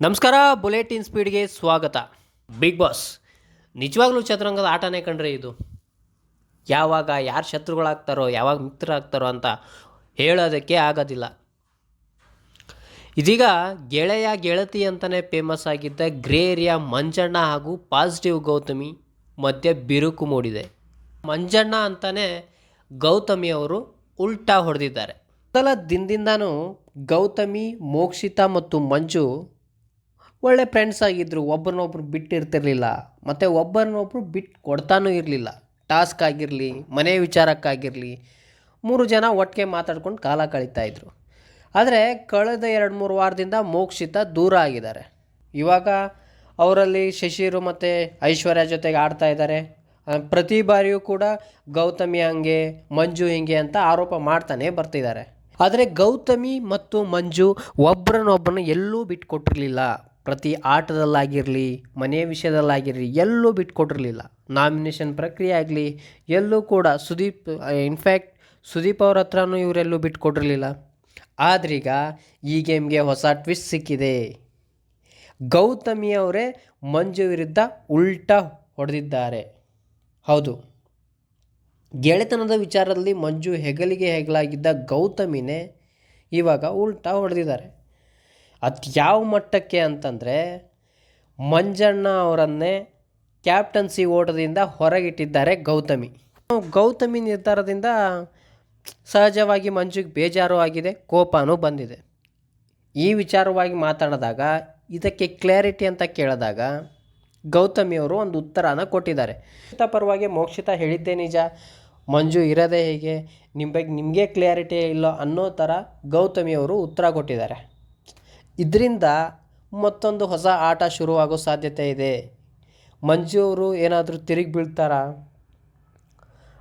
ನಮಸ್ಕಾರ, ಬುಲೆಟಿನ್ ಸ್ಪೀಡ್ಗೆ ಸ್ವಾಗತ. Big boss, ನಿಜವಾಗ್ಲೂ ಚದುರಂಗದ ಆಟನೇ ಕಂಡ್ರೆ ಇದು? ಯಾವಾಗ ಯಾರು ಶತ್ರುಗಳಾಗ್ತಾರೋ, ಯಾವಾಗ ಮಿತ್ರರಾಗ್ತಾರೋ ಅಂತ ಹೇಳೋದಕ್ಕೆ ಆಗೋದಿಲ್ಲ. ಇದೀಗ ಗೆಳೆಯ ಗೆಳತಿ ಅಂತಲೇ ಫೇಮಸ್ ಆಗಿದ್ದ ಗ್ರೇ ಏರಿಯಾ ಮಂಜಣ್ಣ ಹಾಗೂ ಪಾಸಿಟಿವ್ ಗೌತಮಿ ಮಧ್ಯೆ ಬಿರುಕು ಮೂಡಿದೆ. ಮಂಜಣ್ಣ ಅಂತಲೇ ಗೌತಮಿ ಅವರು ಉಲ್ಟಾ ಹೊಡೆದಿದ್ದಾರೆ. ಮೊದಲ ದಿನದಿಂದನೂ ಗೌತಮಿ, ಮೋಕ್ಷಿತಾ ಮತ್ತು ಮಂಜು ಒಳ್ಳೆ ಫ್ರೆಂಡ್ಸ್ ಆಗಿದ್ದರು ಒಬ್ಬರನ್ನೊಬ್ರು ಬಿಟ್ಟಿರ್ತಿರ್ಲಿಲ್ಲ. ಮತ್ತು ಒಬ್ಬರನ್ನೊಬ್ರು ಬಿಟ್ಟು ಕೊಡ್ತಾನೂ ಇರಲಿಲ್ಲ. ಟಾಸ್ಕ್ ಆಗಿರಲಿ, ಮನೆ ವಿಚಾರಕ್ಕಾಗಿರಲಿ, ಮೂರು ಜನ ಒಟ್ಟಿಗೆ ಮಾತಾಡ್ಕೊಂಡು ಕಾಲ ಕಳೀತಾ ಇದ್ರು. ಆದರೆ ಕಳೆದ ಎರಡು ಮೂರು ವಾರದಿಂದ ಮೋಕ್ಷಿತ ದೂರ ಆಗಿದ್ದಾರೆ. ಇವಾಗ ಅವರಲ್ಲಿ ಶಶಿರು ಮತ್ತು ಐಶ್ವರ್ಯ ಜೊತೆಗೆ ಆಡ್ತಾ ಇದ್ದಾರೆ. ಪ್ರತಿ ಬಾರಿಯೂ ಕೂಡ ಗೌತಮಿ ಹಂಗೆ, ಮಂಜು ಹಿಂಗೆ ಅಂತ ಆರೋಪ ಮಾಡ್ತಾನೆ ಬರ್ತಿದ್ದಾರೆ. ಆದರೆ ಗೌತಮಿ ಮತ್ತು ಮಂಜು ಒಬ್ಬರನ್ನೊಬ್ಬರನ್ನ ಎಲ್ಲೂ ಬಿಟ್ಕೊಟ್ಟಿರಲಿಲ್ಲ. ಪ್ರತಿ ಆಟದಲ್ಲಾಗಿರಲಿ, ಮನೆ ವಿಷಯದಲ್ಲಾಗಿರಲಿ, ಎಲ್ಲೂ ಬಿಟ್ಕೊಟ್ಟಿರಲಿಲ್ಲ. ನಾಮಿನೇಷನ್ ಪ್ರಕ್ರಿಯೆ ಆಗಲಿ, ಎಲ್ಲೂ ಕೂಡ ಸುದೀಪ್ ಇನ್ಫ್ಯಾಕ್ಟ್ ಸುದೀಪ್ ಅವ್ರ ಹತ್ರನೂ ಇವರೆಲ್ಲೂ ಬಿಟ್ಕೊಟ್ಟಿರಲಿಲ್ಲ. ಆದ್ರೀಗ ಈ ಗೇಮ್ಗೆ ಹೊಸ ಟ್ವಿಸ್ಟ್ ಸಿಕ್ಕಿದೆ. ಗೌತಮಿ ಅವರೇ ಮಂಜು ವಿರುದ್ಧ ಉಲ್ಟಾ ಹೊಡೆದಿದ್ದಾರೆ. ಹೌದು. ಗೆಳೆತನದ ವಿಚಾರದಲ್ಲಿ ಮಂಜು ಹೆಗಲಿಗೆ ಹೆಗಲಾಗಿದ್ದ ಗೌತಮಿನೇ ಇವಾಗ ಉಲ್ಟಾ ಹೊಡೆದಿದ್ದಾರೆ. ಅದು ಯಾವ ಮಟ್ಟಕ್ಕೆ ಅಂತಂದರೆ ಮಂಜಣ್ಣ ಅವರನ್ನೇ ಕ್ಯಾಪ್ಟನ್ಸಿ ಓಟದಿಂದ ಹೊರಗಿಟ್ಟಿದ್ದಾರೆ ಗೌತಮಿ. ಗೌತಮಿ ನಿರ್ಧಾರದಿಂದ ಸಹಜವಾಗಿ ಮಂಜುಗೆ ಬೇಜಾರು ಆಗಿದೆ, ಕೋಪನೂ ಬಂದಿದೆ. ಈ ವಿಚಾರವಾಗಿ ಮಾತಾಡಿದಾಗ ಇದಕ್ಕೆ ಕ್ಲಾರಿಟಿ ಅಂತ ಕೇಳಿದಾಗ ಗೌತಮಿಯವರು ಒಂದು ಉತ್ತರನ ಕೊಟ್ಟಿದ್ದಾರೆ. ಮೋಕ್ಷಿತ ಪರವಾಗಿ ಮೋಕ್ಷಿತ ಹೇಳಿದ್ದೇ ನಿಜ, ಮಂಜು ಇರೋದೇ ಹೇಗೆ ನಿಮ್ಮ ಬಗ್ಗೆ ನಿಮಗೆ ಕ್ಲಾರಿಟಿ ಇಲ್ಲ ಅನ್ನೋ ಥರ ಗೌತಮಿಯವರು ಉತ್ತರ ಕೊಟ್ಟಿದ್ದಾರೆ. ಇದರಿಂದ ಮತ್ತೊಂದು ಹೊಸ ಆಟ ಶುರುವಾಗೋ ಸಾಧ್ಯತೆ ಇದೆ. ಮಂಜು ಅವರು ಏನಾದರೂ ತಿರುಗಿ ಬೀಳ್ತಾರಾ?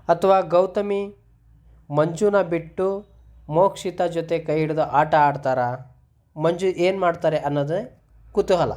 ಅಥವಾ ಗೌತಮಿ ಮಂಜುನ ಬಿಟ್ಟು ಮೋಕ್ಷಿತ ಜೊತೆ ಕೈ ಹಿಡಿದು ಆಟ ಆಡ್ತಾರಾ? ಮಂಜು ಏನು ಮಾಡ್ತಾರೆ ಅನ್ನೋದೇ ಕುತೂಹಲ.